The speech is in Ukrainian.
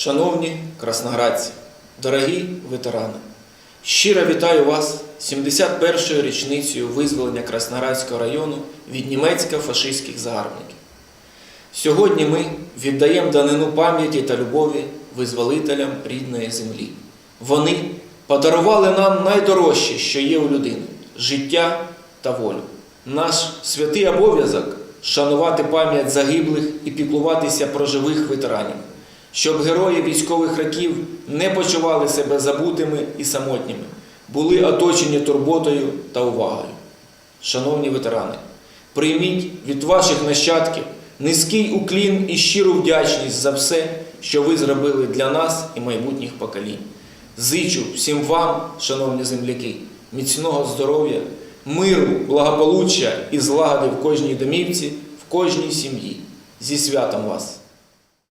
Шановні красноградці, дорогі ветерани, щиро вітаю вас 71-ю річницею визволення Красноградського району від німецько-фашистських загарбників. Сьогодні ми віддаємо данину пам'яті та любові визволителям рідної землі. Вони подарували нам найдорожче, що є у людини життя та волю. Наш святий обов'язок шанувати пам'ять загиблих і піклуватися про живих ветеранів, щоб герої військових років не почували себе забутими і самотніми, були оточені турботою та увагою. Шановні ветерани, прийміть від ваших нащадків низький уклін і щиру вдячність за все, що ви зробили для нас і майбутніх поколінь. Зичу всім вам, шановні земляки, міцного здоров'я, миру, благополуччя і злагоди в кожній домівці, в кожній сім'ї. Зі святом вас!